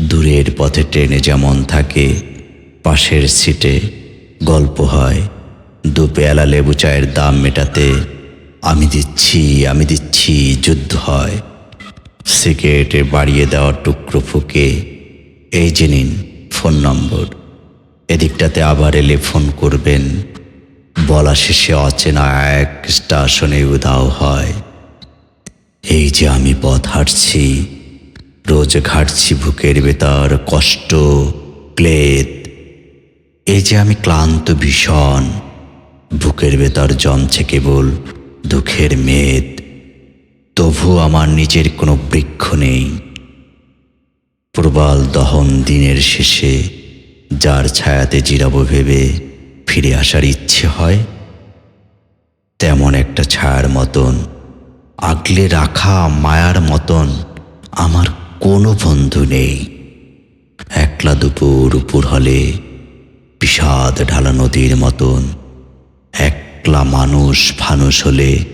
দূরের পথে ট্রেনে যেমন থাকে, পাশের সিটে গল্প হয়। দু পেয়ালা লেবু চায়ের দাম মেটাতে, আমি দিচ্ছি আমি দিচ্ছি, যুদ্ধ হয়। সিগারেটে বাড়িয়ে দেওয়ার টুকরো ফুকে, এই যে নিন, ফোন নম্বর। এদিকটাতে আবার এলে ফোন করবেন। বলা শেষে অচেনা এক স্টেশনে উধাও হয়। এই যে আমি পথ হাঁটছি রোজ ঘাটছি বুকের ভেতর কষ্ট, ক্লেদ। এই যে আমি ক্লান্ত ভীষণ, বুকের ভেতর জমছে কেবল দুঃখের মেদ। তবু আমার নিজের কোনো বৃক্ষ নেই। প্রবাল দহন দিনের শেষে যার ছায়াতে জিরাবো ভেবে ফিরে আসার ইচ্ছে হয়, তেমন একটা ছায়ার মতন, আগলে রাখা মায়ার মতন আমার কোনো বন্ধু নেই। একলা দুপুর উপর হলে বিষাদ ঢালা নদীর মতন একলা মানুষ ফানুষ হলে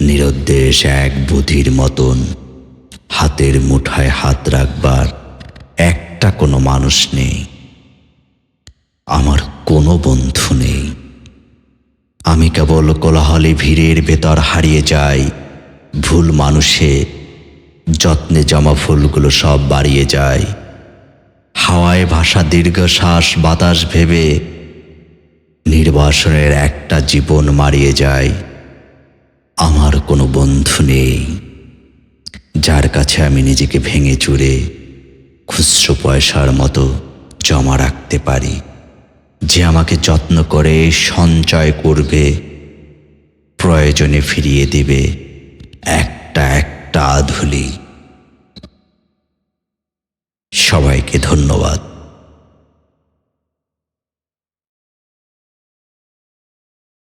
নিরুদ্দেশ এক বুধির মতন হাতের মুঠায় হাত রাখবার একটা কোনো মানুষ নেই। আমার কোনো বন্ধু নেই। আমি কেবল কোলাহলে ভিড়ের ভেতর হারিয়ে যাই। ভুল মানুষে যত্নে জমা ফুলগুলো সব বাড়িয়ে যায়। হাওয়ায় ভাষা দীর্ঘশ্বাস বাতাস ভেবে নির্বাসনের একটা জীবন মারিয়ে যায়। আমার কোনো বন্ধু নেই, যার কাছে আমি নিজেকে ভেঙে চুরে খুচরো পয়সার মতো জমা রাখতে পারি। যে আমাকে যত্ন করে, সঞ্চয় করবে, প্রয়োজনে ফিরিয়ে দিবে একটা একটা আধুলি। সবাইকে ধন্যবাদ।